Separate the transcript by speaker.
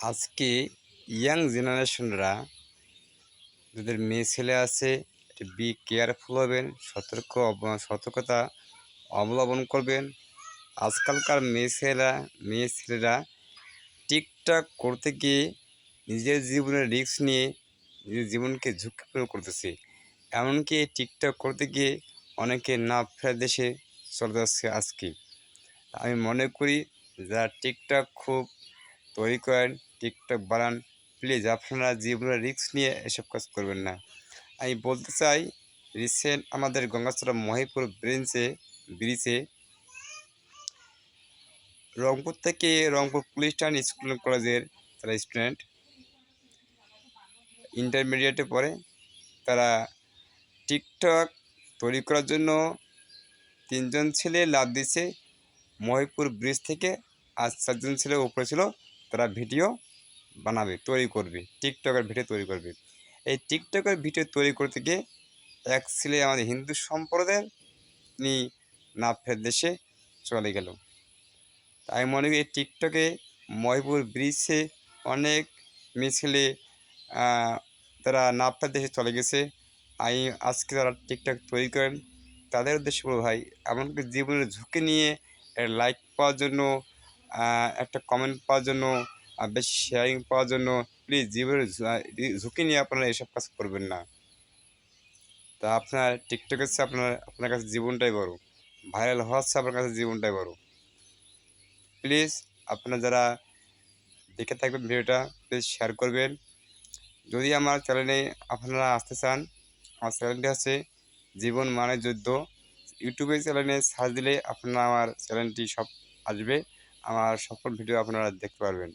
Speaker 1: আজকে ইয়াং জেনারেশনরা যাদের মেয়ে ছেলে আছে বি কেয়ারফুল হবেন, সতর্ক সতর্কতা অবলম্বন করবেন। আজকালকার মেয়ে ছেলেরা মেয়ে ছেলেরা টিকটক করতে গিয়ে নিজের জীবনের রিস্ক নিয়ে নিজের জীবনকে ঝুঁকিপূর্ণ করতেছে। এমনকি টিকটক করতে গিয়ে অনেকে না ফেরার দেশে চলে যাচ্ছে আজকে। আমি মনে করি যারা টিকটক খুব তৈরি করেন, টিকটক বানান। প্লিজ আপনারা জীবনের রিস্ক নিয়ে এসব কাজ করবেন না। আমি বলতে চাই রিসেন্ট আমাদের গঙ্গাচড়া মহিপুর ব্রিজে ব্রিজে রংপুর থেকে রংপুর পুলিশ টাউন স্কুল কলেজের তারা স্টুডেন্ট ইন্টারমিডিয়েটে পড়ে। তারা টিকটক তৈরি করার জন্য তিনজন ছেলে লাভ দিছে মহিপুর ব্রিজ থেকে আর চারজন ছেলে উপরে ছিল। তারা ভিডিও বানাবে, তৈরি করবে, টিকটকের ভিডিও তৈরি করবে। এই টিকটকের ভিডিও তৈরি করতে গিয়ে এক ছেলে আমাদের হিন্দু সম্প্রদায়ের তিনি না ফের দেশে চলে গেল। তাই মনে করি এই টিকটকে মহিপুর ব্রিজে অনেক মিছিলে তারা না ফের দেশে চলে গেছে। আমি আজকে তারা টিকটক তৈরি করেন। তাদের উদ্দেশ্যে ভাই, এমনকি জীবনের ঝুঁকি নিয়ে লাইক পাওয়ার জন্য একটা কমেন্ট পাওয়ার জন্য বেশি শেয়ারিং পাওয়ার জন্য প্লিজ জীবনের ঝুঁকি নিয়ে আপনারা এসব কাজ করবেন না। তা আপনার টিকটকের চেয়ে আপনার আপনার কাছে জীবনটাই বড়। ভাইরাল হওয়ার চেয়ে আপনার কাছে জীবনটাই বড়। প্লিজ আপনারা যারা দেখে থাকবেন ভিডিওটা প্লিজ শেয়ার করবেন। যদি আমার চ্যানেলে আপনারা আসতে চান, আমার চ্যানেলটি হচ্ছে জীবন মানে যুদ্ধ। ইউটিউবে চ্যানেলে সার্চ দিলে আপনারা, আমার চ্যানেলটি সব আসবে। আমার সকল ভিডিও আপনারা দেখতে পারবেন।